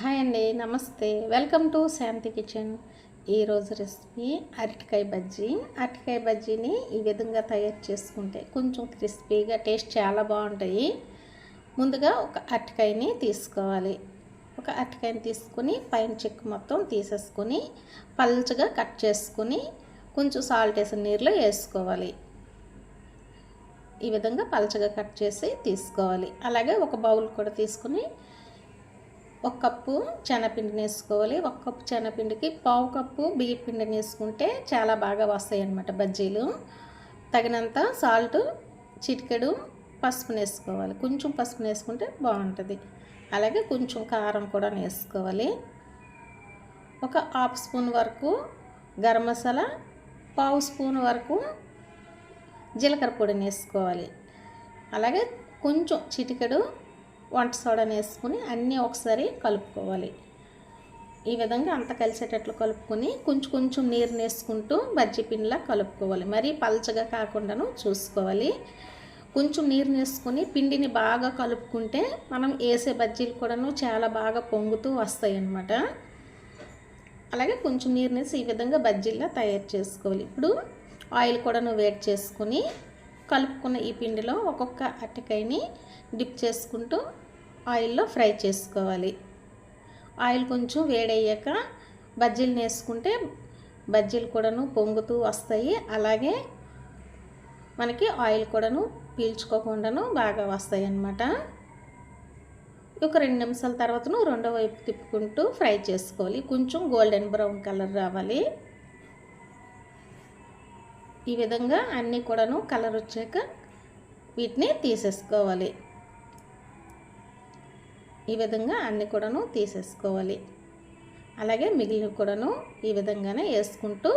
Hi అండి నమస్తే. Welcome to Shanti kitchen. ఈరోజు రెసిపీ అరటికాయ బజ్జీ. అరటికాయ బజ్జీని ఈ విధంగా తయారు చేసుకుంటే కొంచెం క్రిస్పీగా టేస్ట్ చాలా బాగుంటాయి. ముందుగా ఒక అరటికాయని తీసుకోవాలి. ఒక అరటికాయని తీసుకుని పైన చెక్కు మొత్తం తీసేసుకొని పల్చగా కట్ చేసుకుని కొంచెం సాల్ట్ వేసిన నీరులో వేసుకోవాలి. ఈ విధంగా పలచగా కట్ చేసి తీసుకోవాలి. అలాగే ఒక బౌల్ కూడా తీసుకుని ఒక కప్పు శనగపిండిని వేసుకోవాలి. ఒక కప్పు శనగపిండికి పావు కప్పు బియ్య పిండిని వేసుకుంటే చాలా బాగా వస్తాయి అన్నమాట బజ్జీలు. తగినంత సాల్ట్ చిటికెడు పసుపుని వేసుకోవాలి. కొంచెం పసుపుని వేసుకుంటే బాగుంటుంది. అలాగే కొంచెం కారం కూడా వేసుకోవాలి. ఒక హాఫ్ స్పూన్ వరకు గరం మసాలా పావు స్పూన్ వరకు జీలకర్ర పొడిని వేసుకోవాలి. అలాగే కొంచెం చిటికెడు వంట సోడాని వేసుకుని అన్నీ ఒకసారి కలుపుకోవాలి. ఈ విధంగా అంత కలిసేటట్లు కలుపుకొని కొంచెం కొంచెం నీరు వేసుకుంటూ బజ్జీ పిండిలా కలుపుకోవాలి. మరీ పల్చగా కాకుండాను చూసుకోవాలి. కొంచెం నీరు వేసుకొని పిండిని బాగా కలుపుకుంటే మనం వేసే బజ్జీలు కూడాను చాలా బాగా పొంగుతూ వస్తాయి అన్నమాట అలాగే కొంచెం నీరు వేసి ఈ విధంగా బజ్జీలా తయారు చేసుకోవాలి. ఇప్పుడు ఆయిల్ కూడాను వేడి చేసుకుని కలుపుకున్న ఈ పిండిలో ఒక్కొక్క అట్టకాయని డిప్ చేసుకుంటూ ఆయిల్లో ఫ్రై చేసుకోవాలి. ఆయిల్ కొంచెం వేడయ్యాక బజ్జీలు వేసుకుంటే బజ్జీలు కూడాను పొంగుతూ వస్తాయి. అలాగే మనకి ఆయిల్ కూడాను పీల్చుకోకుండాను బాగా వస్తాయి అన్నమాట. ఒక రెండు నిమిషాల తర్వాతను రెండో వైపు తిప్పుకుంటూ ఫ్రై చేసుకోవాలి. కొంచెం గోల్డెన్ బ్రౌన్ కలర్ రావాలి. ఈ విధంగా అన్నీ కూడాను కలర్ వచ్చాక వీటిని తీసేసుకోవాలి. ఈ విధంగా అన్ని కూడాను తీసేసుకోవాలి. అలాగే మిగిలిన కూడాను ఈ విధంగానే వేసుకుంటూ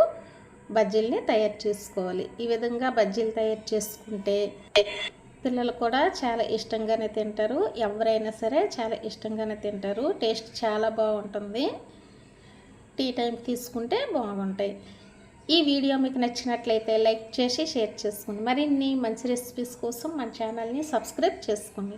బజ్జీల్ని తయారు చేసుకోవాలి. ఈ విధంగా బజ్జీలు తయారు చేసుకుంటే పిల్లలు కూడా చాలా ఇష్టంగానే తింటారు. ఎవరైనా సరే చాలా ఇష్టంగానే తింటారు. టేస్ట్ చాలా బాగుంటుంది. టీ టైం తీసుకుంటే బాగుంటాయి. ఈ వీడియో మీకు నచ్చినట్లయితే లైక్ చేసి షేర్ చేసుకోండి. మరిన్ని మంచి రెసిపీస్ కోసం మన ఛానల్ని సబ్స్క్రైబ్ చేసుకోండి.